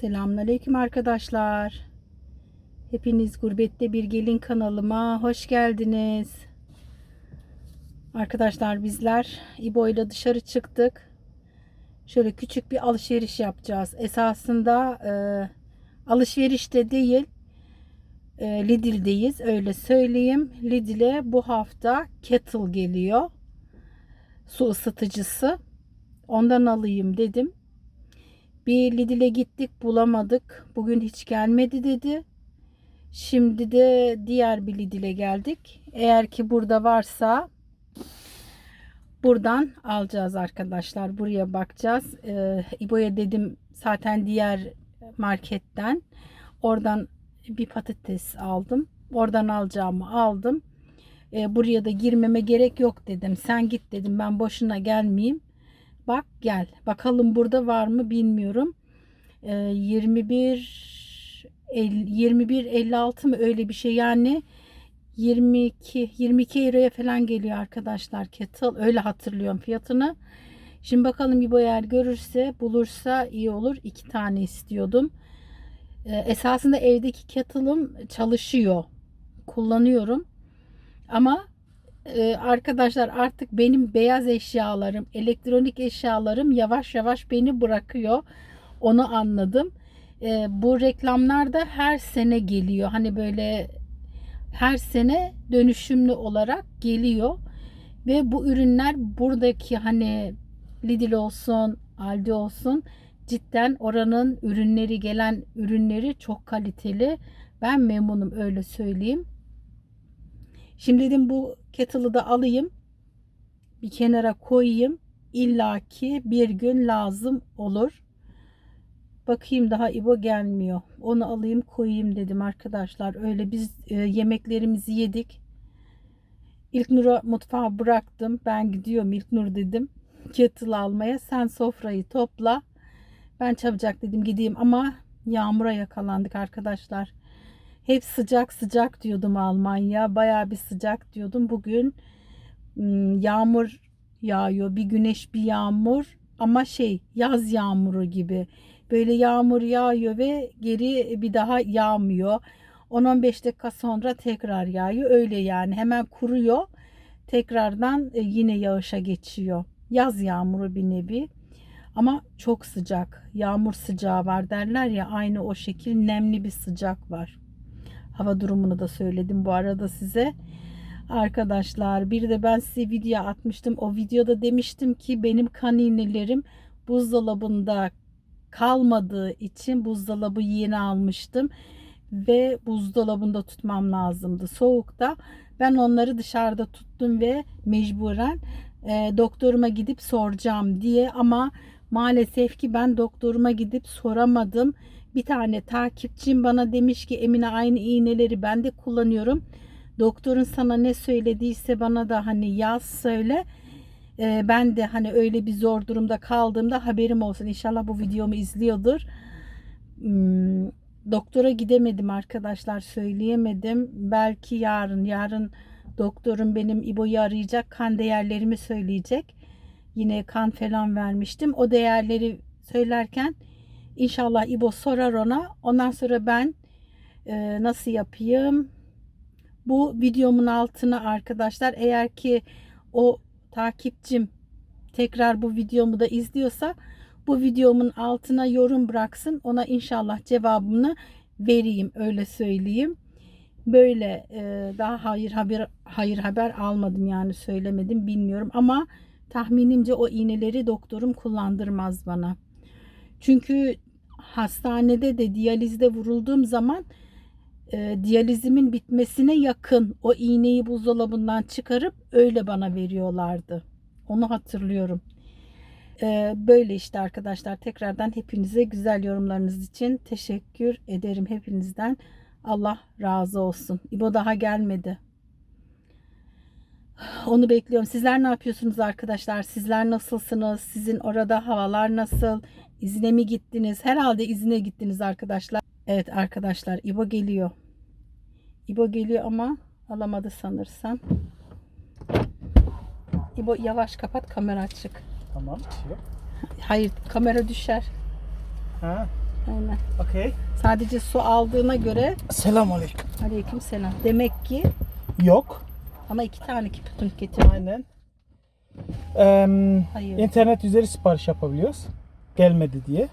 Selamünaleyküm arkadaşlar. Hepiniz Gurbette Bir Gelin kanalıma hoş geldiniz. Arkadaşlar bizler İbo ile dışarı çıktık. Şöyle küçük bir alışveriş yapacağız. Esasında e, alışverişte değil e, Lidl'deyiz öyle söyleyeyim. Lidl'e bu hafta kettle geliyor. Su ısıtıcısı. Ondan alayım dedim. Bir Lidl'e gittik bulamadık. Bugün hiç gelmedi dedi. Şimdi de diğer bir Lidl'e geldik. Eğer ki burada varsa buradan alacağız arkadaşlar. Buraya bakacağız. Ee, İbo'ya dedim zaten diğer marketten. Oradan bir patates aldım. Oradan alacağımı aldım. Ee, buraya da girmeme gerek yok dedim. Sen git dedim. Ben boşuna gelmeyeyim. Bak gel. Bakalım burada var mı bilmiyorum. Ee, 21 el- 21 56 mı öyle bir şey yani 22 22 euroya falan geliyor arkadaşlar kettle öyle hatırlıyorum fiyatını. Şimdi bakalım İbo eğer görürse bulursa iyi olur. iki tane istiyordum. Ee, esasında evdeki kettle'ım çalışıyor. Kullanıyorum. Ama ee, arkadaşlar artık benim beyaz eşyalarım, elektronik eşyalarım yavaş yavaş beni bırakıyor. Onu anladım. Ee, bu reklamlar da her sene geliyor. Hani böyle her sene dönüşümlü olarak geliyor. Ve bu ürünler buradaki hani Lidl olsun, Aldi olsun cidden oranın ürünleri gelen ürünleri çok kaliteli. Ben memnunum öyle söyleyeyim. Şimdi dedim bu kettle'ı da alayım. Bir kenara koyayım. İlla ki bir gün lazım olur. Bakayım daha İbo gelmiyor. Onu alayım koyayım dedim arkadaşlar. Öyle biz e, yemeklerimizi yedik. İlknur'u mutfağa bıraktım. Ben gidiyorum İlknur dedim. Kettle almaya. Sen sofrayı topla. Ben çabucak dedim gideyim ama yağmura yakalandık arkadaşlar. Hep sıcak sıcak diyordum Almanya. Baya bir sıcak diyordum. Bugün yağmur yağıyor. Bir güneş bir yağmur ama şey yaz yağmuru gibi. Böyle yağmur yağıyor ve geri bir daha yağmıyor. 10-15 dakika sonra tekrar yağıyor. Öyle yani hemen kuruyor. Tekrardan e, yine yağışa geçiyor. Yaz yağmuru bir nevi. Ama çok sıcak. Yağmur sıcağı var derler ya aynı o şekil nemli bir sıcak var. Hava durumunu da söyledim bu arada size. Arkadaşlar bir de ben size video atmıştım. O videoda demiştim ki benim kan iğnelerim buzdolabında kalmadığı için buzdolabı yeni almıştım. Ve buzdolabında tutmam lazımdı soğukta. Ben onları dışarıda tuttum ve mecburen e, doktoruma gidip soracağım diye ama maalesef ki ben doktoruma gidip soramadım bir tane takipçim bana demiş ki Emine aynı iğneleri ben de kullanıyorum. Doktorun sana ne söylediyse bana da hani yaz söyle. Ee, ben de hani öyle bir zor durumda kaldığımda haberim olsun. İnşallah bu videomu izliyordur. Hmm, doktora gidemedim arkadaşlar söyleyemedim. Belki yarın yarın doktorum benim İbo'yu arayacak kan değerlerimi söyleyecek. Yine kan falan vermiştim. O değerleri söylerken İnşallah İbo sorar ona. Ondan sonra ben e, nasıl yapayım? Bu videomun altına arkadaşlar eğer ki o takipçim tekrar bu videomu da izliyorsa bu videomun altına yorum bıraksın. Ona inşallah cevabını vereyim öyle söyleyeyim. Böyle e, daha hayır haber hayır haber almadım yani söylemedim bilmiyorum ama tahminimce o iğneleri doktorum kullandırmaz bana. Çünkü hastanede de diyalizde vurulduğum zaman e, diyalizimin bitmesine yakın o iğneyi buzdolabından çıkarıp öyle bana veriyorlardı. Onu hatırlıyorum. E, böyle işte arkadaşlar tekrardan hepinize güzel yorumlarınız için teşekkür ederim hepinizden. Allah razı olsun. İbo daha gelmedi. Onu bekliyorum. Sizler ne yapıyorsunuz arkadaşlar? Sizler nasılsınız? Sizin orada havalar nasıl? İzine mi gittiniz? Herhalde izine gittiniz arkadaşlar. Evet arkadaşlar İbo geliyor. İbo geliyor ama alamadı sanırsam. İbo yavaş kapat kamera açık. Tamam. bir şey yok. Hayır kamera düşer. Ha. Aynen. Okay. Sadece su aldığına göre Selam aleyküm. aleyküm selam. Demek ki Yok. ama iki tane kipitunk getirdim. Aynen. Em, Hayır. internet üzeri sipariş yapabiliyoruz. Gelmedi diye.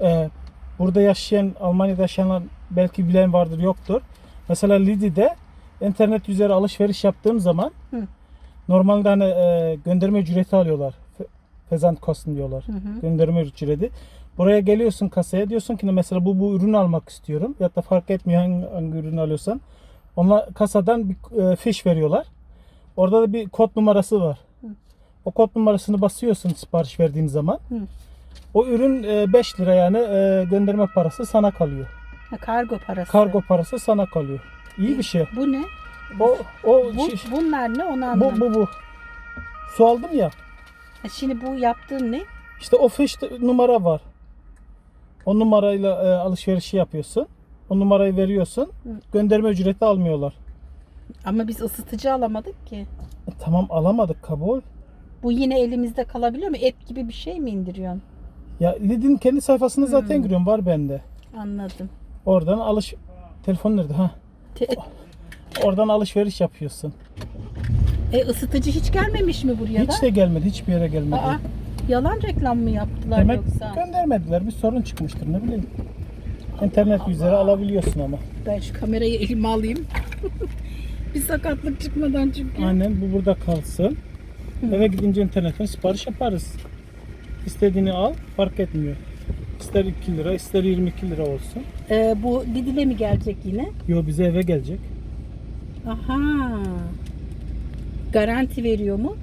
Ee, burada yaşayan, Almanya'da yaşayanlar belki bilen vardır yoktur. Mesela Lidl'de internet üzeri alışveriş yaptığım zaman Hı. normalde hani e, gönderme ücreti alıyorlar. Fezant kosten diyorlar. Hı hı. Gönderme ücreti. Buraya geliyorsun kasaya diyorsun ki mesela bu bu ürünü almak istiyorum. Ya da fark etmiyor hangi, hangi ürünü alıyorsan. Onlar kasadan bir e, fiş veriyorlar. Orada da bir kod numarası var. O kod numarasını basıyorsun sipariş verdiğin zaman. Hı. O ürün 5 lira yani e, gönderme parası sana kalıyor. Ha, kargo parası. Kargo parası sana kalıyor. İyi bir şey. Bu ne? O o Bu, şiş- bunlar ne onu bu anlamadım. bu bu. Su aldım ya. Şimdi bu yaptığın ne? İşte o fiş numara var. O numarayla e, alışverişi yapıyorsun. O numarayı veriyorsun. Gönderme ücreti almıyorlar. Ama biz ısıtıcı alamadık ki. E, tamam alamadık kabul. Bu yine elimizde kalabiliyor mu? App gibi bir şey mi indiriyorsun? Ya Lidl'in kendi sayfasını zaten Hmm. giriyorum var bende. Anladım. Oradan alış telefon nerede ha? Te- Oradan alışveriş yapıyorsun. e, ısıtıcı hiç gelmemiş mi buraya da? Hiç de gelmedi, hiçbir yere gelmedi. Aa, yalan reklam mı yaptılar Demek yoksa? göndermediler. Bir sorun çıkmıştır ne bileyim. İnternet üzeri alabiliyorsun ama. Ben şu kamerayı elime alayım. bir sakatlık çıkmadan çünkü. Aynen bu burada kalsın. Eve gidince internetten sipariş yaparız. İstediğini al fark etmiyor. İster 2 lira ister 22 lira olsun. Ee, bu Lidl'e mi gelecek yine? Yo bize eve gelecek. Aha. Garanti veriyor mu?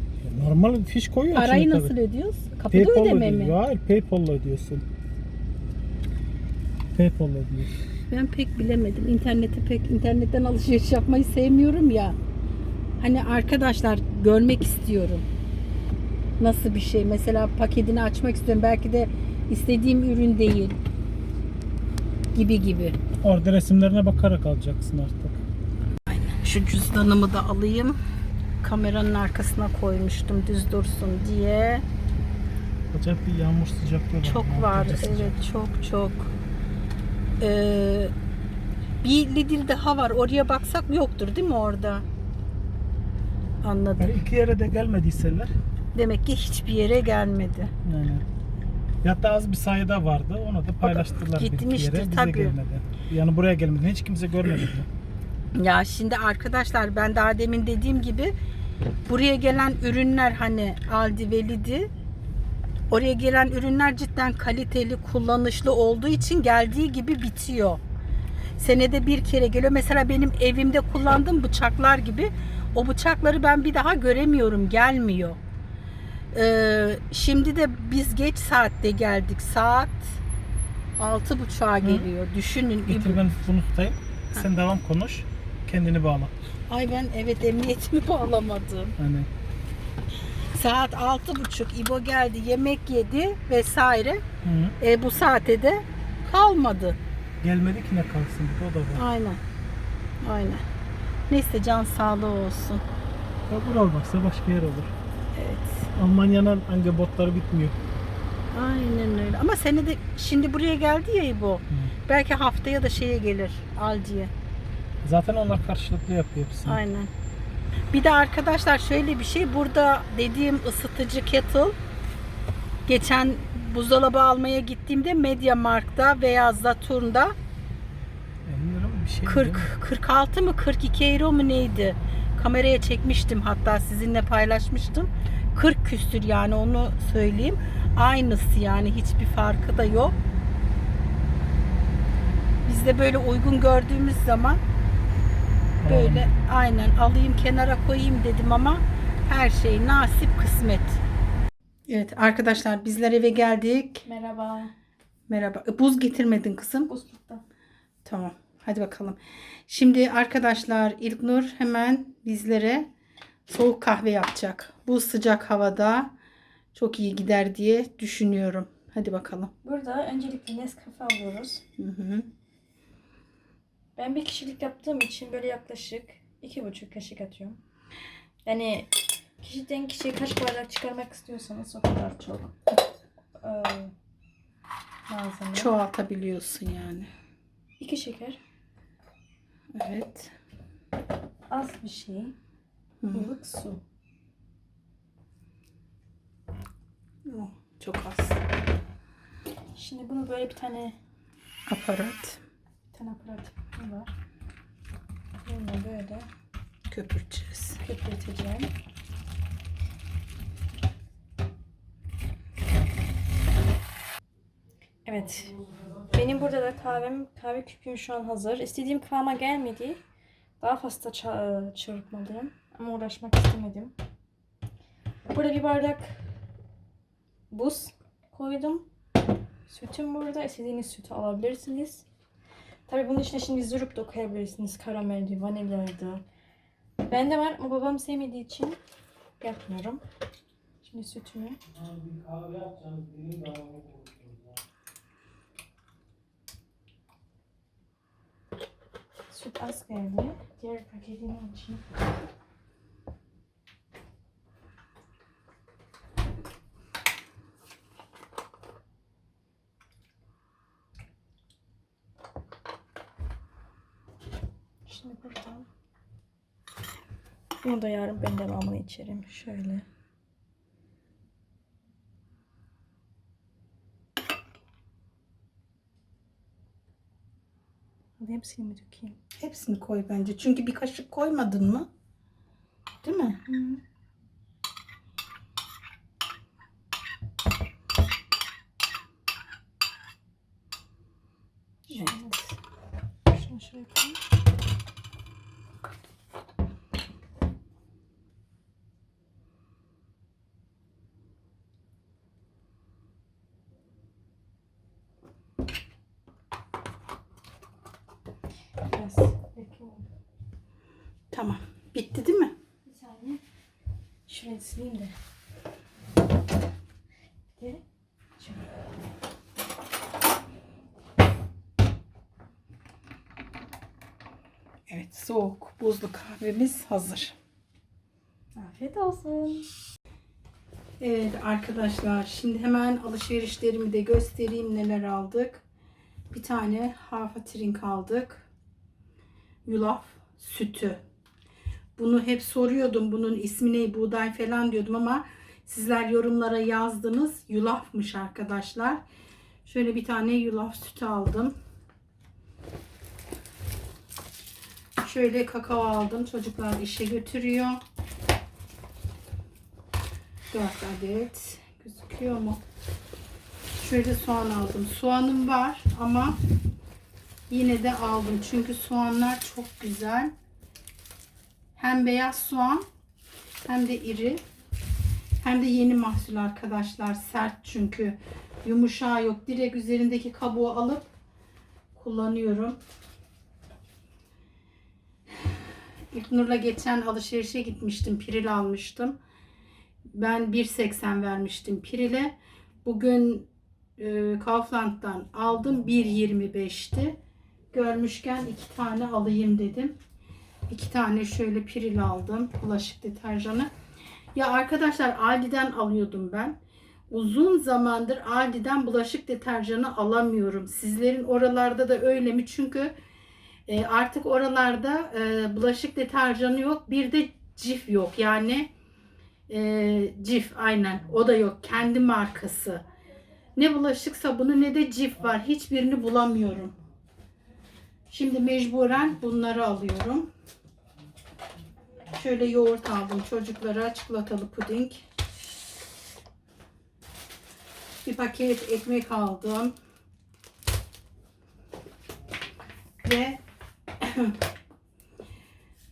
Normal fiş koyuyor Parayı içine nasıl tabii. ödüyoruz? Kapıda Paypal ödeme mi? ödüyor. Hayır Paypal'la ödüyorsun. Paypal'la ödüyorsun. Ben pek bilemedim. İnternete pek internetten alışveriş yapmayı sevmiyorum ya. Hani arkadaşlar görmek istiyorum. Nasıl bir şey? Mesela paketini açmak istiyorum. Belki de istediğim ürün değil. Gibi gibi. Orada resimlerine bakarak alacaksın artık. Şu cüzdanımı da alayım. Kameranın arkasına koymuştum düz dursun diye. Acayip bir yağmur sıcaklığı var. Çok var. Evet çok çok. Ee, bir Lidl daha var. Oraya baksak yoktur değil mi orada? Anladım. Yani iki yere de gelmediyseler Demek ki hiçbir yere gelmedi. yani. Ya da az bir sayıda vardı. Onu da paylaştırdılar gitmiştir yere. Bize tabii. gelmedi. Yani buraya gelmedi. Hiç kimse görmedi. Ya şimdi arkadaşlar ben daha demin dediğim gibi buraya gelen ürünler hani Aldi ve Lidl oraya gelen ürünler cidden kaliteli, kullanışlı olduğu için geldiği gibi bitiyor. Senede bir kere geliyor. Mesela benim evimde kullandığım bıçaklar gibi o bıçakları ben bir daha göremiyorum. Gelmiyor. Ee, şimdi de biz geç saatte geldik. Saat altı buçuğa geliyor. Düşünün. Getir ben bunu tutayım. Sen devam konuş. Kendini bağla. Ay ben evet emniyetimi bağlamadım. Yani Saat altı buçuk İbo geldi yemek yedi vesaire. hı. E, bu saate de kalmadı. gelmedik yine kalsın. O da var. Aynen. Aynen. Neyse can sağlığı olsun. Ya bura olmazsa başka yer olur. Evet. Almanya'nın hangi botları bitmiyor. Aynen öyle. Ama senede şimdi buraya geldi ya İbo. Belki haftaya da şeye gelir Aldi'ye. Zaten onlar karşılıklı yapıyor hepsini. Aynen. Bir de arkadaşlar şöyle bir şey. Burada dediğim ısıtıcı kettle geçen buzdolabı almaya gittiğimde Mediamarkt'ta veya Zaturn'da Bilmiyorum bir şey 40 46 mı 42 euro mu neydi? Kameraya çekmiştim hatta sizinle paylaşmıştım. 40 küstür yani onu söyleyeyim. Aynısı yani hiçbir farkı da yok. Biz de böyle uygun gördüğümüz zaman böyle aynen alayım kenara koyayım dedim ama her şey nasip kısmet. Evet arkadaşlar bizler eve geldik. Merhaba. Merhaba. E, Buz getirmedin kızım. Buzlukta. Tamam. Hadi bakalım. Şimdi arkadaşlar İlknur hemen bizlere soğuk kahve yapacak. Bu sıcak havada çok iyi gider diye düşünüyorum. Hadi bakalım. Burada öncelikle Nescafe alıyoruz. Hı hı. Ben bir kişilik yaptığım için böyle yaklaşık iki buçuk kaşık atıyorum. Yani kişiden kişiye kaç bardak çıkarmak istiyorsanız o kadar çok. Ee, malzeme. Çoğaltabiliyorsun yani. 2 şeker. Evet. Az bir şey. Ilık su. Oh, çok az. Şimdi bunu böyle bir tane Aparat. bir tane aparat var. Bunu böyle Köpürteceğiz. köpürteceğim. Evet. Benim burada da kahvem, kahve küpüm şu an hazır. İstediğim kıvama gelmedi. Daha fazla ça- çırpmalıyım. Ama uğraşmak istemedim. Burada bir bardak buz koydum. Sütüm burada. İstediğiniz sütü alabilirsiniz. Tabii bunun içine şimdi zürüp de koyabilirsiniz. Karameldi, vanilyaydı. Bende var ama babam sevmediği için yapmıyorum. Şimdi sütümü. Süt az geldi. Diğer paketini açayım. Şimdi buradan. Bunu da yarın ben devamını içerim. Şöyle. Hadi hepsini mi dökeyim? Hepsini koy bence. Çünkü bir kaşık koymadın mı? Değil mi? Evet. Şunu şuraya koyayım. Biraz. Tamam. Bitti değil mi? Bir saniye. Şurayı sileyim de. Şöyle. Evet. Soğuk buzlu kahvemiz hazır. Afiyet olsun. Evet arkadaşlar şimdi hemen alışverişlerimi de göstereyim neler aldık. Bir tane hafa trink aldık. Yulaf sütü. Bunu hep soruyordum bunun ismi ne buğday falan diyordum ama sizler yorumlara yazdınız. Yulafmış arkadaşlar. Şöyle bir tane yulaf sütü aldım. Şöyle kakao aldım. Çocuklar işe götürüyor. 4 adet gözüküyor mu? Şöyle soğan aldım. Soğanım var ama yine de aldım. Çünkü soğanlar çok güzel. Hem beyaz soğan hem de iri. Hem de yeni mahsul arkadaşlar. Sert çünkü. Yumuşağı yok. Direkt üzerindeki kabuğu alıp kullanıyorum. İlknur'la geçen alışverişe gitmiştim. Piril almıştım. Ben 1.80 vermiştim Piril'e. Bugün e, Kaufland'dan aldım. 1.25'ti. Görmüşken iki tane alayım dedim. İki tane şöyle Piril aldım. Bulaşık deterjanı. Ya arkadaşlar Aldi'den alıyordum ben. Uzun zamandır Aldi'den bulaşık deterjanı alamıyorum. Sizlerin oralarda da öyle mi? Çünkü e, artık oralarda e, bulaşık deterjanı yok. Bir de cif yok. Yani e, cif aynen. O da yok. Kendi markası. Ne bulaşık sabunu ne de cif var. Hiçbirini bulamıyorum. Şimdi mecburen bunları alıyorum. Şöyle yoğurt aldım çocuklara. Çikolatalı puding. Bir paket ekmek aldım. Ve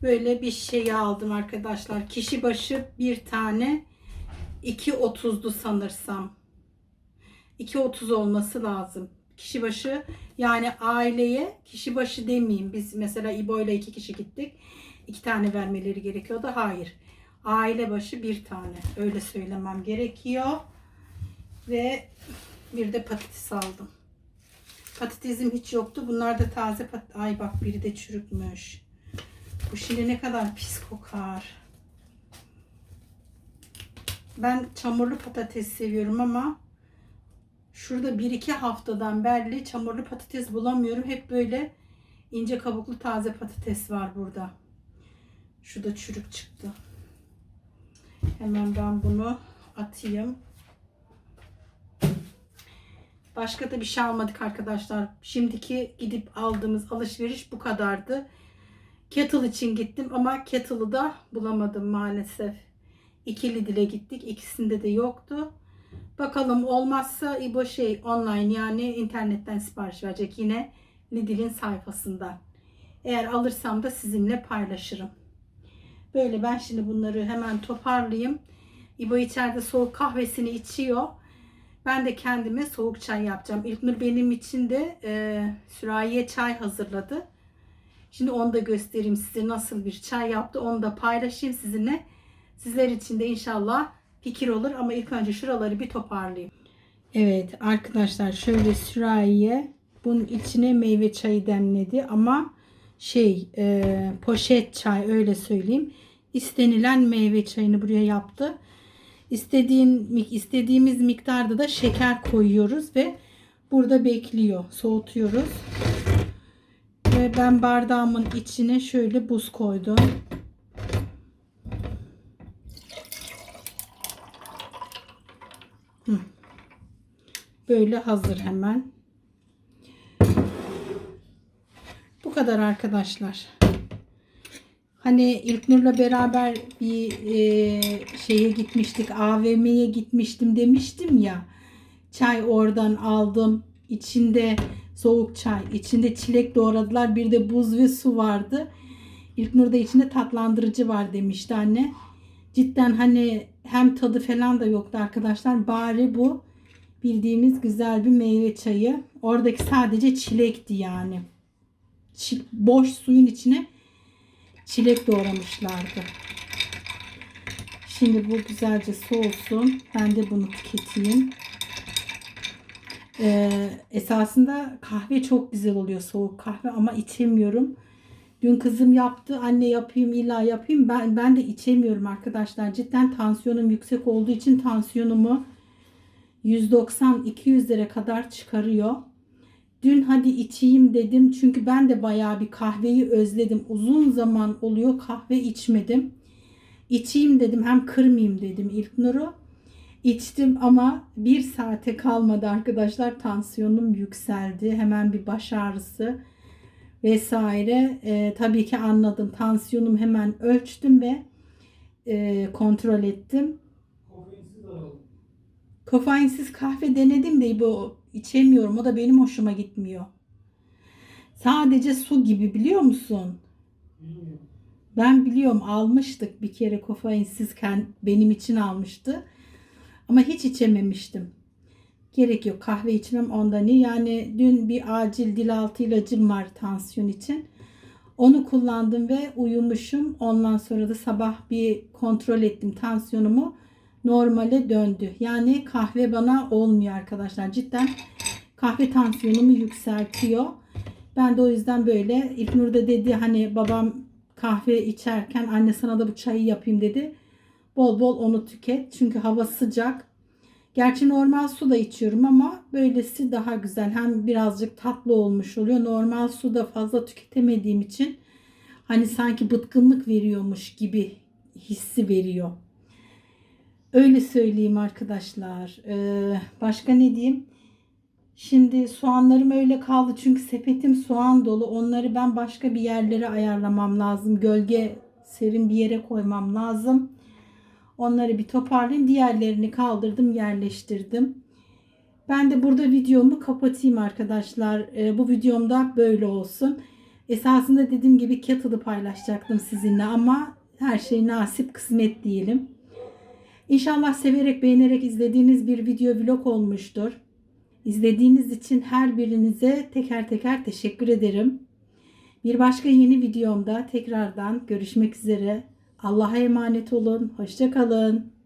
böyle bir şey aldım arkadaşlar. Kişi başı bir tane 2.30'du sanırsam. 2.30 olması lazım. Kişi başı yani aileye kişi başı demeyeyim. Biz mesela İbo ile iki kişi gittik. İki tane vermeleri gerekiyordu. Hayır. Aile başı bir tane. Öyle söylemem gerekiyor. Ve bir de patates aldım. Patatesim hiç yoktu. Bunlar da taze pat Ay bak biri de çürükmüş. Bu şimdi ne kadar pis kokar. Ben çamurlu patates seviyorum ama Şurada bir iki haftadan beri çamurlu patates bulamıyorum. Hep böyle ince kabuklu taze patates var burada. Şu da çürük çıktı. Hemen ben bunu atayım. Başka da bir şey almadık arkadaşlar. Şimdiki gidip aldığımız alışveriş bu kadardı. Kettle için gittim ama kettle'ı da bulamadım maalesef. İkili dile gittik. İkisinde de yoktu. Bakalım olmazsa İbo şey online yani internetten sipariş verecek yine Lidl'in sayfasından. Eğer alırsam da sizinle paylaşırım. Böyle ben şimdi bunları hemen toparlayayım. İbo içeride soğuk kahvesini içiyor. Ben de kendime soğuk çay yapacağım. İlknur benim için de e, sürahiye çay hazırladı. Şimdi onu da göstereyim size nasıl bir çay yaptı. Onu da paylaşayım sizinle. Sizler için de inşallah fikir olur ama ilk önce şuraları bir toparlayayım. Evet arkadaşlar şöyle sürahiye bunun içine meyve çayı demledi ama şey e, poşet çay öyle söyleyeyim. İstenilen meyve çayını buraya yaptı. İstediğin istediğimiz miktarda da şeker koyuyoruz ve burada bekliyor. Soğutuyoruz. Ve ben bardağımın içine şöyle buz koydum. Böyle hazır hemen. Bu kadar arkadaşlar. Hani İlknur'la beraber bir e, şeye gitmiştik. AVM'ye gitmiştim demiştim ya. Çay oradan aldım. İçinde soğuk çay. içinde çilek doğradılar. Bir de buz ve su vardı. İlknur da içinde tatlandırıcı var demişti anne. Cidden hani hem tadı falan da yoktu arkadaşlar. Bari bu bildiğimiz güzel bir meyve çayı. Oradaki sadece çilekti yani. Çi- boş suyun içine çilek doğramışlardı. Şimdi bu güzelce soğusun. Ben de bunu tüketeyim. Ee, esasında kahve çok güzel oluyor soğuk kahve ama içemiyorum. Dün kızım yaptı. Anne yapayım illa yapayım. Ben ben de içemiyorum arkadaşlar. Cidden tansiyonum yüksek olduğu için tansiyonumu 190-200'lere kadar çıkarıyor. Dün hadi içeyim dedim. Çünkü ben de bayağı bir kahveyi özledim. Uzun zaman oluyor kahve içmedim. İçeyim dedim. Hem kırmayayım dedim İlknur'u. İçtim ama bir saate kalmadı arkadaşlar. Tansiyonum yükseldi. Hemen bir baş ağrısı vesaire. Ee, tabii ki anladım. Tansiyonum hemen ölçtüm ve e, kontrol ettim. Kofeinsiz kahve denedim de bu içemiyorum. O da benim hoşuma gitmiyor. Sadece su gibi biliyor musun? Ben biliyorum almıştık bir kere kofeinsizken benim için almıştı. Ama hiç içememiştim. Gerek yok kahve içmem ondan iyi. Yani dün bir acil dil altı ilacım var tansiyon için. Onu kullandım ve uyumuşum. Ondan sonra da sabah bir kontrol ettim tansiyonumu. Normale döndü. Yani kahve bana olmuyor arkadaşlar. Cidden kahve tansiyonumu yükseltiyor. Ben de o yüzden böyle İlknur da dedi hani babam kahve içerken anne sana da bu çayı yapayım dedi. Bol bol onu tüket. Çünkü hava sıcak. Gerçi normal su da içiyorum ama böylesi daha güzel. Hem birazcık tatlı olmuş oluyor. Normal su da fazla tüketemediğim için hani sanki bıtkınlık veriyormuş gibi hissi veriyor. Öyle söyleyeyim arkadaşlar. Ee, başka ne diyeyim? Şimdi soğanlarım öyle kaldı çünkü sepetim soğan dolu. Onları ben başka bir yerlere ayarlamam lazım. Gölge serin bir yere koymam lazım. Onları bir toparlayayım. Diğerlerini kaldırdım, yerleştirdim. Ben de burada videomu kapatayım arkadaşlar. Ee, bu videomda böyle olsun. Esasında dediğim gibi kettle'ı paylaşacaktım sizinle ama her şey nasip kısmet diyelim. İnşallah severek beğenerek izlediğiniz bir video vlog olmuştur. İzlediğiniz için her birinize teker teker teşekkür ederim. Bir başka yeni videomda tekrardan görüşmek üzere. Allah'a emanet olun. Hoşçakalın.